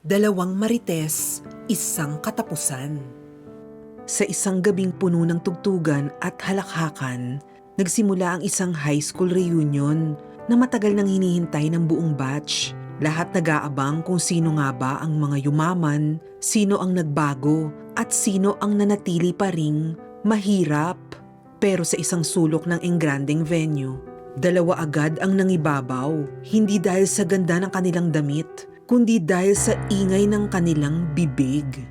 Dalawang marites, isang katapusan. Sa isang gabing puno ng tugtugan at halakhakan, nagsimula ang isang high school reunion na matagal nang hinihintay ng buong batch. Lahat nag-aabang kung sino nga ba ang mga yumaman, sino ang nagbago, at sino ang nanatili pa ring mahirap. Pero sa isang sulok ng engranding venue, dalawa agad ang nangibabaw, hindi dahil sa ganda ng kanilang damit, kundi dahil sa ingay ng kanilang bibig.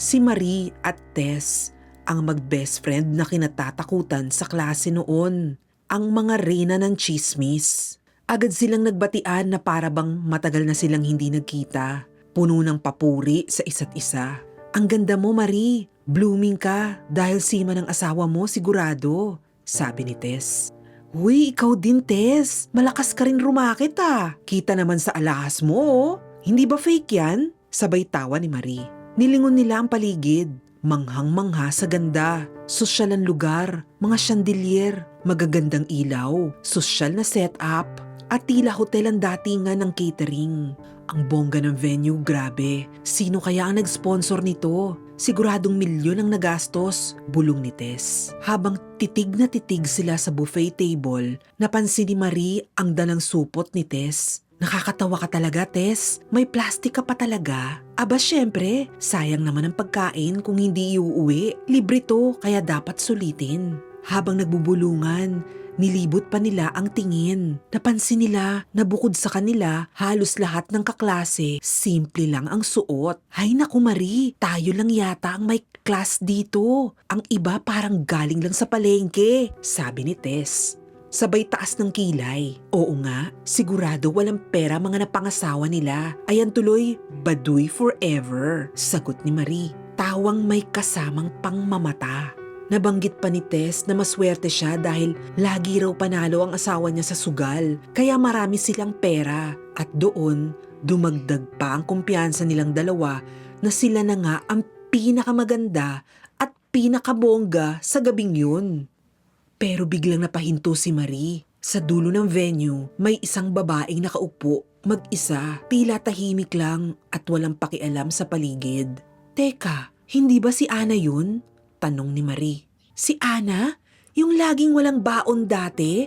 Si Marie at Tess ang mag-best friend na kinatatakutan sa klase noon. Ang mga reyna ng chismis. Agad silang nagbatian na para bang matagal na silang hindi nagkita. Puno ng papuri sa isa't isa. Ang ganda mo, Marie. Blooming ka dahil sima ng asawa mo sigurado, sabi ni Tess. Huy, ikaw din, Tess. Malakas ka rin rumakit ah. Kita naman sa alahas mo, oh. Hindi ba fake yan? Sabay tawa ni Marie. Nilingon nila ang paligid. Manghang-mangha sa ganda. Sosyal ang lugar, mga chandelier, magagandang ilaw, sosyal na setup, at tila hotel ang datingan ng catering. Ang bongga ng venue, grabe. Sino kaya ang nag-sponsor nito? Siguradong milyon ang nagastos, bulong ni Tess. Habang titig na titig sila sa buffet table, napansin ni Marie ang dalang supot ni Tess. Nakakatawa ka talaga, Tess. May plastic ka pa talaga. Aba, syempre. Sayang naman ang pagkain kung hindi iuuwi. Libre to, kaya dapat sulitin. Habang nagbubulungan, nilibot pa nila ang tingin. Napansin nila na bukod sa kanila, halos lahat ng kaklase, simple lang ang suot. Hay naku Marie, tayo lang yata ang may class dito. Ang iba parang galing lang sa palengke, sabi ni Tess. Sabay taas ng kilay. Oo nga, sigurado walang pera mga napangasawa nila. Ayan tuloy, baduy forever, sagot ni Marie. Tawang may kasamang pangmamata. Nabanggit pa ni Tess na maswerte siya dahil lagi raw panalo ang asawa niya sa sugal, kaya marami silang pera. At doon, dumagdag pa ang kumpiyansa nilang dalawa na sila na nga ang pinakamaganda at pinakabongga sa gabing yun. Pero biglang napahinto si Marie. Sa dulo ng venue, may isang babaeng nakaupo, mag-isa, tila tahimik lang at walang pakialam sa paligid. Teka, hindi ba si Ana yun? Tanong ni Marie. Si Ana? Yung laging walang baon dati?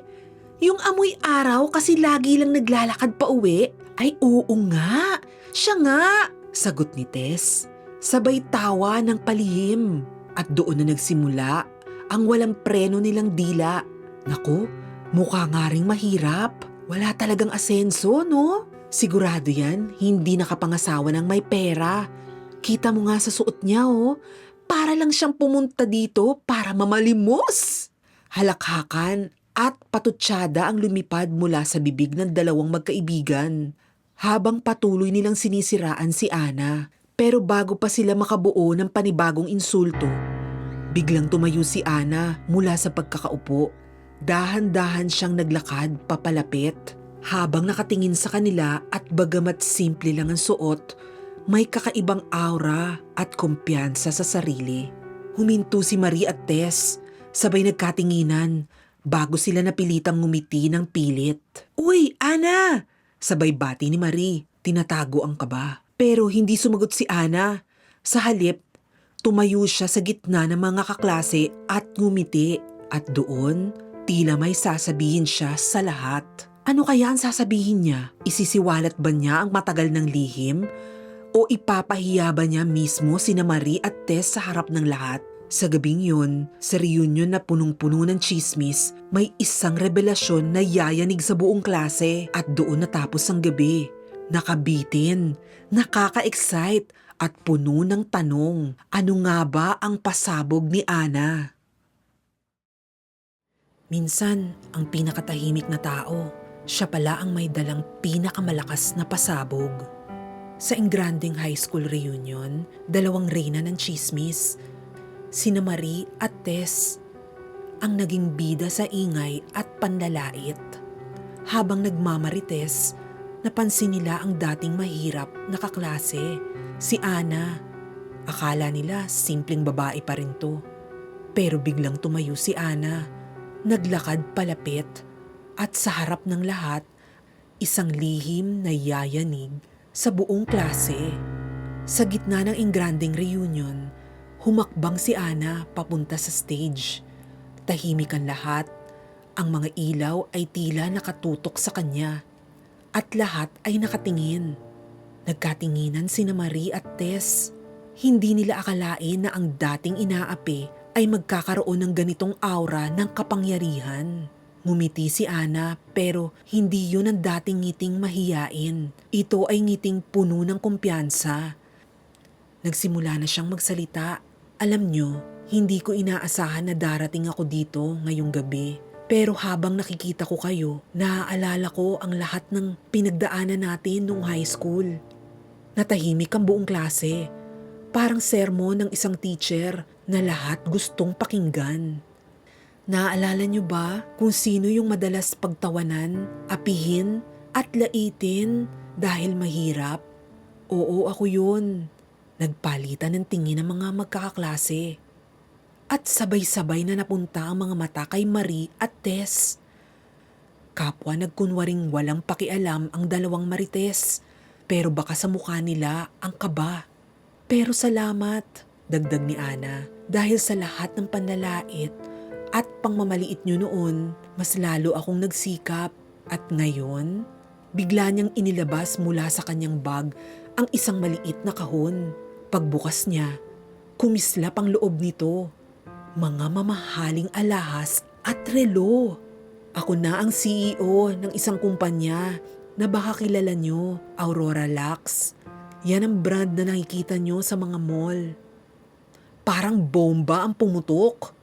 Yung amoy araw kasi lagi lang naglalakad pa uwi? Ay oo nga, siya nga, sagot ni Tess. Sabay tawa ng palihim. At doon na nagsimula ang walang preno nilang dila. Naku, mukha nga ring mahirap. Wala talagang asenso, no? Sigurado yan, hindi nakapangasawa ng may pera. Kita mo nga sa suot niya, oh. Para lang siyang pumunta dito para mamalimos. Halakhakan at patutsyada ang lumipad mula sa bibig ng dalawang magkaibigan. Habang patuloy nilang sinisiraan si Ana. Pero bago pa sila makabuo ng panibagong insulto, Biglang tumayo si Ana mula sa pagkakaupo. Dahan-dahan siyang naglakad papalapit. Habang nakatingin sa kanila at bagamat simple lang ang suot, may kakaibang aura at kumpiyansa sa sarili. Huminto si Marie at Tess, sabay nagkatinginan bago sila napilitang ngumiti ng pilit. Uy, Ana! Sabay bati ni Marie, tinatago ang kaba. Pero hindi sumagot si Ana. Sa halip, Tumayo siya sa gitna ng mga kaklase at ngumiti. At doon, tila may sasabihin siya sa lahat. Ano kaya ang sasabihin niya? Isisiwalat ba niya ang matagal ng lihim? O ipapahiya ba niya mismo si Marie at Tess sa harap ng lahat? Sa gabing yun, sa reunion na punong-puno ng chismis, may isang revelasyon na yayanig sa buong klase at doon natapos ang gabi. Nakabitin, nakaka-excite at puno ng tanong, ano nga ba ang pasabog ni Ana? Minsan, ang pinakatahimik na tao, siya pala ang may dalang pinakamalakas na pasabog. Sa Engranding High School reunion, dalawang reyna ng chismis, sina Marie at Tess, ang naging bida sa ingay at panlalait. Habang nagmamarites, napansin nila ang dating mahirap na kaklase Si Ana, akala nila simpleng babae pa rin to. Pero biglang tumayo si Ana, naglakad palapit at sa harap ng lahat, isang lihim na yayanig sa buong klase. Sa gitna ng ingranding reunion, humakbang si Ana papunta sa stage. Tahimik ang lahat. Ang mga ilaw ay tila nakatutok sa kanya. At lahat ay nakatingin. Nagkatinginan sina Marie at Tess. Hindi nila akalain na ang dating inaapi ay magkakaroon ng ganitong aura ng kapangyarihan. Ngumiti si Ana pero hindi yun ang dating ngiting mahiyain. Ito ay ngiting puno ng kumpiyansa. Nagsimula na siyang magsalita. Alam nyo, hindi ko inaasahan na darating ako dito ngayong gabi. Pero habang nakikita ko kayo, naaalala ko ang lahat ng pinagdaanan natin nung high school. Natahimik ang buong klase. Parang sermon ng isang teacher na lahat gustong pakinggan. Naaalala nyo ba kung sino yung madalas pagtawanan, apihin, at laitin dahil mahirap? Oo, ako yun. Nagpalitan ng tingin ng mga magkakaklase. At sabay-sabay na napunta ang mga mata kay Marie at Tess. Kapwa nagkunwaring walang pakialam ang dalawang marites, pero baka sa mukha nila ang kaba. Pero salamat, dagdag ni Ana, dahil sa lahat ng panlalait at pangmamaliit nyo noon, mas lalo akong nagsikap. At ngayon, bigla niyang inilabas mula sa kanyang bag ang isang maliit na kahon. Pagbukas niya, kumislap ang loob nito. Mga mamahaling alahas at relo. Ako na ang CEO ng isang kumpanya na baka kilala nyo, Aurora Lux. Yan ang brand na nakikita nyo sa mga mall. Parang bomba ang pumutok.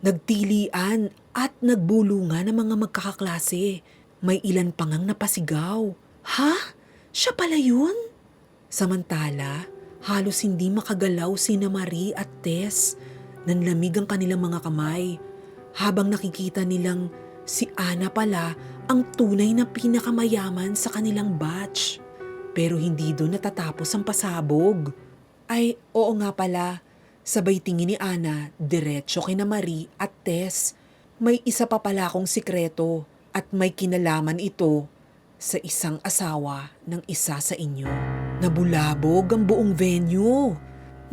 Nagtilian at nagbulungan ng mga magkakaklase. May ilan pang ang napasigaw. Ha? Siya pala yun? Samantala, halos hindi makagalaw sina Marie at Tess. Nanlamig ang kanilang mga kamay habang nakikita nilang si Ana pala ang tunay na pinakamayaman sa kanilang batch. Pero hindi doon natatapos ang pasabog. Ay, oo nga pala. Sabay tingin ni Ana, diretso kina Marie at Tess. May isa pa pala akong sikreto at may kinalaman ito sa isang asawa ng isa sa inyo. Nabulabog ang buong venue.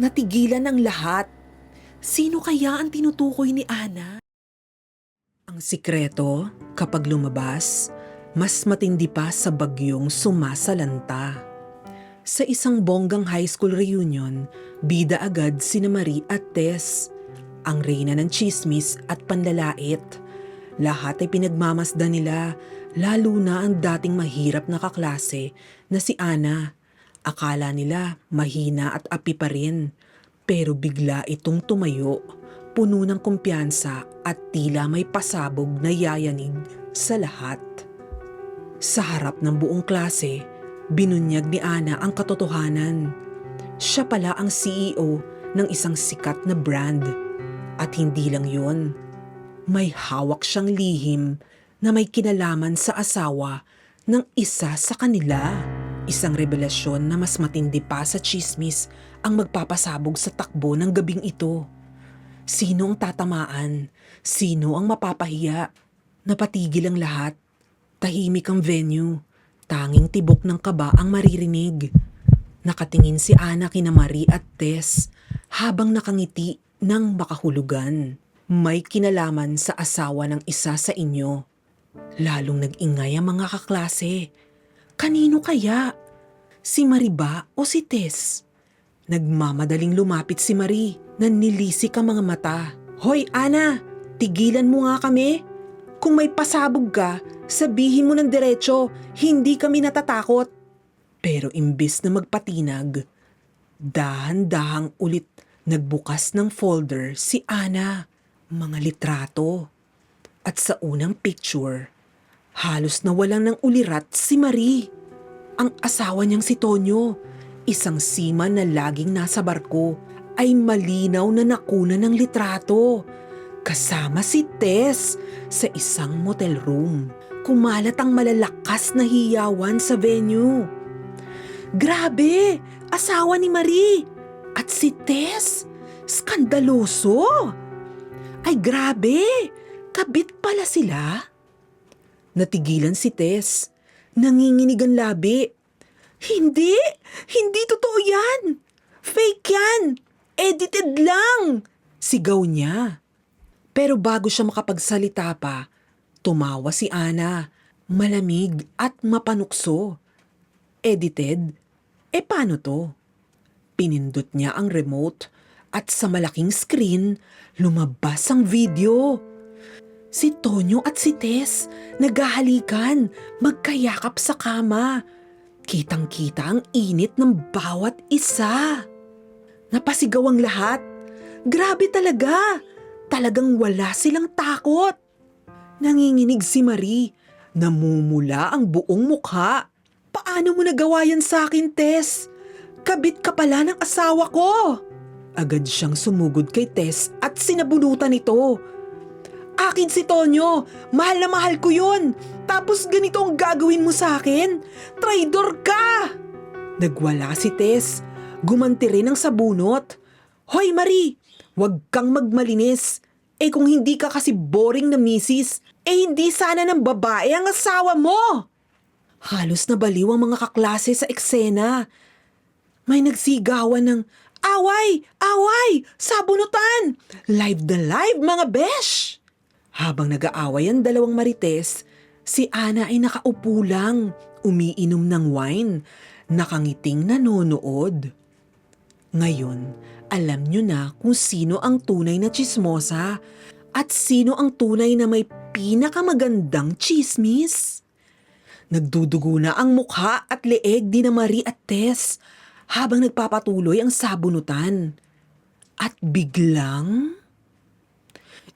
Natigilan ang lahat. Sino kaya ang tinutukoy ni Ana? Ang sikreto, kapag lumabas, mas matindi pa sa bagyong sumasalanta. Sa isang bonggang high school reunion, bida agad sina Marie at Tess, ang reyna ng chismis at panlalait. Lahat ay pinagmamasdan nila, lalo na ang dating mahirap na kaklase na si Ana. Akala nila mahina at api pa rin, pero bigla itong tumayo, puno ng kumpiyansa at tila may pasabog na yayanig sa lahat. Sa harap ng buong klase, binunyag ni Ana ang katotohanan. Siya pala ang CEO ng isang sikat na brand. At hindi lang yon, may hawak siyang lihim na may kinalaman sa asawa ng isa sa kanila. Isang revelasyon na mas matindi pa sa chismis ang magpapasabog sa takbo ng gabing ito. Sino ang tatamaan? Sino ang mapapahiya? Napatigil ang lahat. Tahimik ang venue. Tanging tibok ng kaba ang maririnig. Nakatingin si Ana kina Marie at Tess habang nakangiti ng makahulugan. May kinalaman sa asawa ng isa sa inyo. Lalong nag-ingay ang mga kaklase. Kanino kaya? Si Marie ba o si Tess? Nagmamadaling lumapit si Marie. Nanilisik ang mga mata. Hoy Ana, tigilan mo nga kami. Kung may pasabog ka, sabihin mo ng diretso, hindi kami natatakot. Pero imbis na magpatinag, dahan-dahang ulit nagbukas ng folder si Ana. Mga litrato. At sa unang picture, halos nawalan ng ulirat si Marie. Ang asawa niyang si Tonyo, isang seaman na laging nasa barko, ay malinaw na nakuna ng litrato. Kasama si Tess sa isang motel room. Kumalat ang malalakas na hiyawan sa venue. Grabe! Asawa ni Marie! At si Tess! Skandaloso! Ay grabe! Kabit pala sila? Natigilan si Tess. Nanginginig ang labi. Hindi! Hindi totoo yan! yan! Edited lang! Sigaw niya. Pero bago siya makapagsalita pa, tumawa si Ana. Malamig at mapanukso. Edited? E paano to? Pinindot niya ang remote at sa malaking screen, lumabas ang video. Si Tonyo at si Tess naghahalikan, magkayakap sa kama. Kitang-kita ang init ng bawat isa. Napasigaw ang lahat. Grabe talaga. Talagang wala silang takot. Nanginginig si Marie. Namumula ang buong mukha. Paano mo nagawa yan sa akin, Tess? Kabit ka pala ng asawa ko. Agad siyang sumugod kay Tess at sinabunutan ito. Akin si Tonyo. Mahal na mahal ko yun. Tapos ganito ang gagawin mo sa akin? Traidor ka! Nagwala si Tess. Gumanti rin ang sabunot. Hoy Marie, wag kang magmalinis. Eh kung hindi ka kasi boring na misis, eh hindi sana ng babae ang asawa mo. Halos nabaliw ang mga kaklase sa eksena. May nagsigawan ng, Away! Away! Sabunutan! Live na live mga besh! Habang nag-aaway ang dalawang marites, si Ana ay nakaupo lang, umiinom ng wine, nakangiting nanonood. Ngayon, alam nyo na kung sino ang tunay na chismosa at sino ang tunay na may pinakamagandang chismis. Nagdudugo na ang mukha at leeg ni na Marie at Tess habang nagpapatuloy ang sabunutan. At biglang...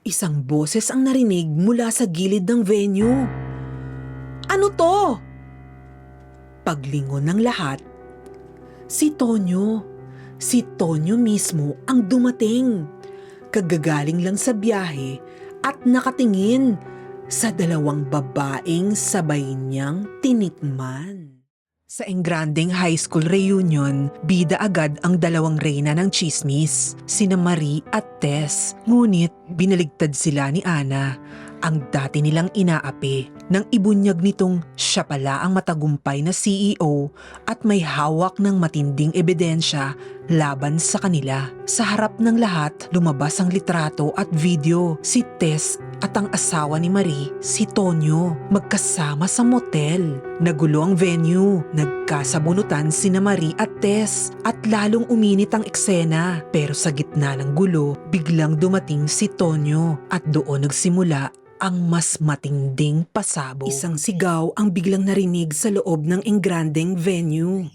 Isang boses ang narinig mula sa gilid ng venue. Ano to? Paglingon ng lahat, si Tonyo. Si Tonyo mismo ang dumating. Kagagaling lang sa biyahe at nakatingin sa dalawang babaeng sabay niyang tinikman. Sa Engranding High School reunion, bida agad ang dalawang reyna ng chismis, sina Marie at Tess. Ngunit binaligtad sila ni Ana, ang dati nilang inaapi, nang ibunyag nitong siya pala ang matagumpay na CEO at may hawak ng matinding ebidensya laban sa kanila. Sa harap ng lahat, lumabas ang litrato at video. Si Tess at ang asawa ni Marie, si Tonyo, magkasama sa motel. Nagulo ang venue, nagkasabunutan sina Marie at Tess at lalong uminit ang eksena. Pero sa gitna ng gulo, biglang dumating si Tonyo at doon nagsimula ang mas matinding pasabog. Isang sigaw ang biglang narinig sa loob ng engrandeng venue.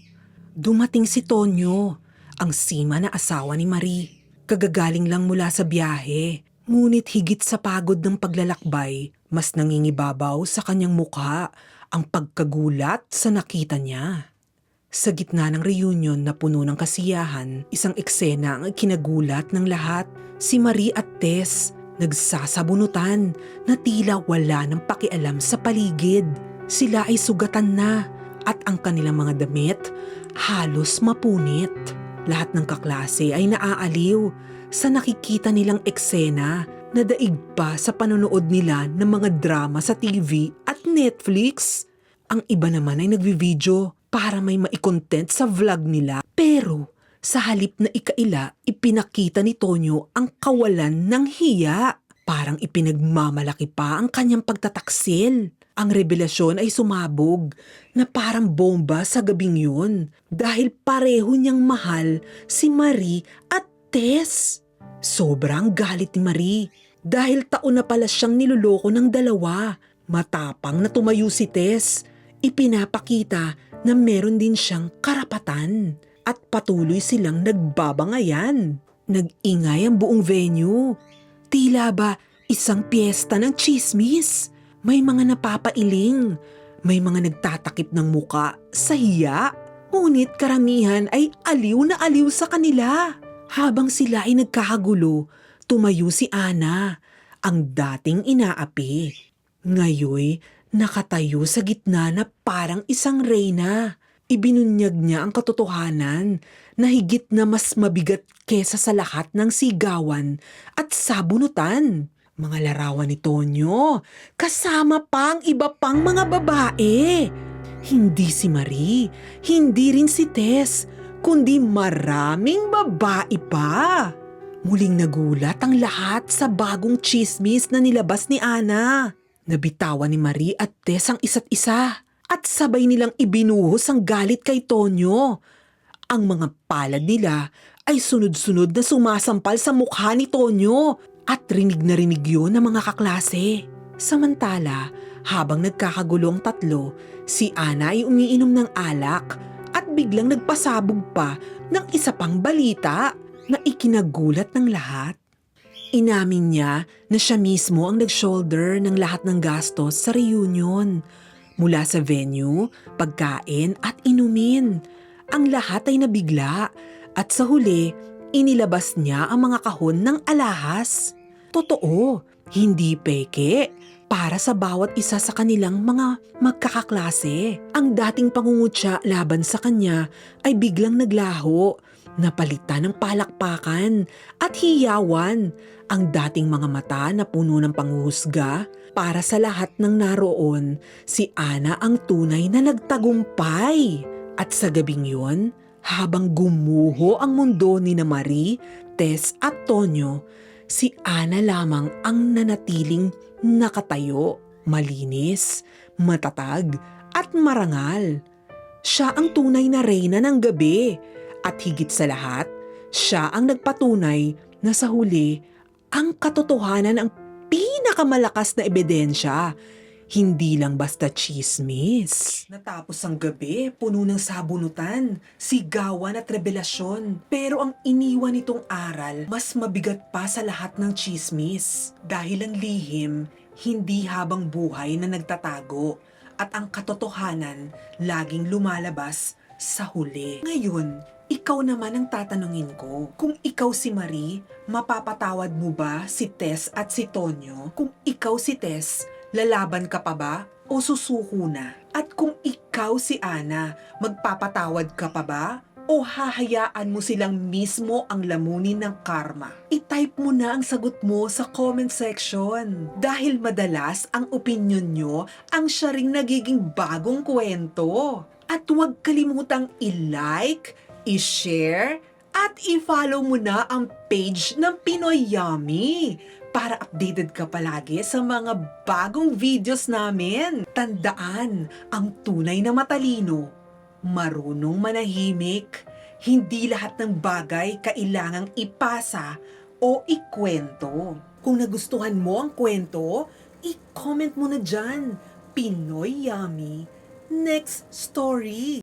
Dumating si Tonyo, ang sima na asawa ni Marie. Kagagaling lang mula sa biyahe. Ngunit higit sa pagod ng paglalakbay, mas nangingibabaw sa kanyang mukha ang pagkagulat sa nakita niya. Sa gitna ng reunion na puno ng kasiyahan, isang eksena ang kinagulat ng lahat. Si Marie at Tess nagsasabunutan na tila wala ng pakialam sa paligid. Sila ay sugatan na at ang kanilang mga damit halos mapunit. Lahat ng kaklase ay naaaliw sa nakikita nilang eksena na daig pa sa panonood nila ng mga drama sa TV at Netflix. Ang iba naman ay nagvi-video para may maikontent sa vlog nila. Pero sa halip na ikaila, ipinakita ni Tonyo ang kawalan ng hiya. Parang ipinagmamalaki pa ang kanyang pagtataksil. Ang revelasyon ay sumabog na parang bomba sa gabing yun dahil pareho niyang mahal si Marie at Tess. Sobrang galit ni Marie dahil taon na pala siyang niloloko ng dalawa. Matapang na tumayo si Tess. Ipinapakita na meron din siyang karapatan at patuloy silang nagbabangayan. Nag-ingay ang buong venue. Tila ba isang piyesta ng chismis? May mga napapailing. May mga nagtatakip ng muka sa hiya. Ngunit karamihan ay aliw na aliw sa kanila. Habang sila ay nagkakagulo, tumayo si Ana, ang dating inaapi. Ngayoy, nakatayo sa gitna na parang isang reyna. Ibinunyag niya ang katotohanan na higit na mas mabigat kesa sa lahat ng sigawan at sabunutan. Mga larawan ni Tonyo, kasama pa ang iba pang mga babae. Hindi si Marie, hindi rin si Tess, kundi maraming babae pa. Muling nagulat ang lahat sa bagong chismis na nilabas ni Ana. Nabitawan ni Marie at Tess ang isa't isa at sabay nilang ibinuhos ang galit kay Tonyo. Ang mga palad nila ay sunod-sunod na sumasampal sa mukha ni Tonyo at rinig na rinig yun ng mga kaklase. Samantala, habang nagkakagulo ang tatlo, si Ana ay umiinom ng alak at biglang nagpasabog pa ng isa pang balita na ikinagulat ng lahat. Inamin niya na siya mismo ang nag-shoulder ng lahat ng gastos sa reunion. Mula sa venue, pagkain at inumin. Ang lahat ay nabigla at sa huli, inilabas niya ang mga kahon ng alahas. Totoo, hindi peke. Para sa bawat isa sa kanilang mga magkakaklase. Ang dating pangungutya laban sa kanya ay biglang naglaho napalitan ng palakpakan at hiyawan ang dating mga mata na puno ng panghuhusga. Para sa lahat ng naroon, si Ana ang tunay na nagtagumpay. At sa gabing yun, habang gumuho ang mundo ni na Marie, Tess at Tonyo, si Ana lamang ang nanatiling nakatayo, malinis, matatag at marangal. Siya ang tunay na reyna ng gabi at higit sa lahat, siya ang nagpatunay na sa huli, ang katotohanan ang pinakamalakas na ebidensya. Hindi lang basta chismis. Natapos ang gabi, puno ng sabunutan, sigawan at revelasyon. Pero ang iniwan nitong aral, mas mabigat pa sa lahat ng chismis. Dahil ang lihim, hindi habang buhay na nagtatago. At ang katotohanan, laging lumalabas sa huli. Ngayon, ikaw naman ang tatanungin ko. Kung ikaw si Marie, mapapatawad mo ba si Tess at si Tonyo? Kung ikaw si Tess, lalaban ka pa ba o susuko na? At kung ikaw si Ana, magpapatawad ka pa ba? O hahayaan mo silang mismo ang lamunin ng karma? I-type mo na ang sagot mo sa comment section. Dahil madalas ang opinion nyo ang siya ring nagiging bagong kwento. At huwag kalimutang i-like, i-share, at i-follow mo na ang page ng Pinoy Yummy para updated ka palagi sa mga bagong videos namin. Tandaan, ang tunay na matalino, marunong manahimik. Hindi lahat ng bagay kailangang ipasa o ikwento. Kung nagustuhan mo ang kwento, i-comment mo na dyan. Pinoy Yummy. Next story.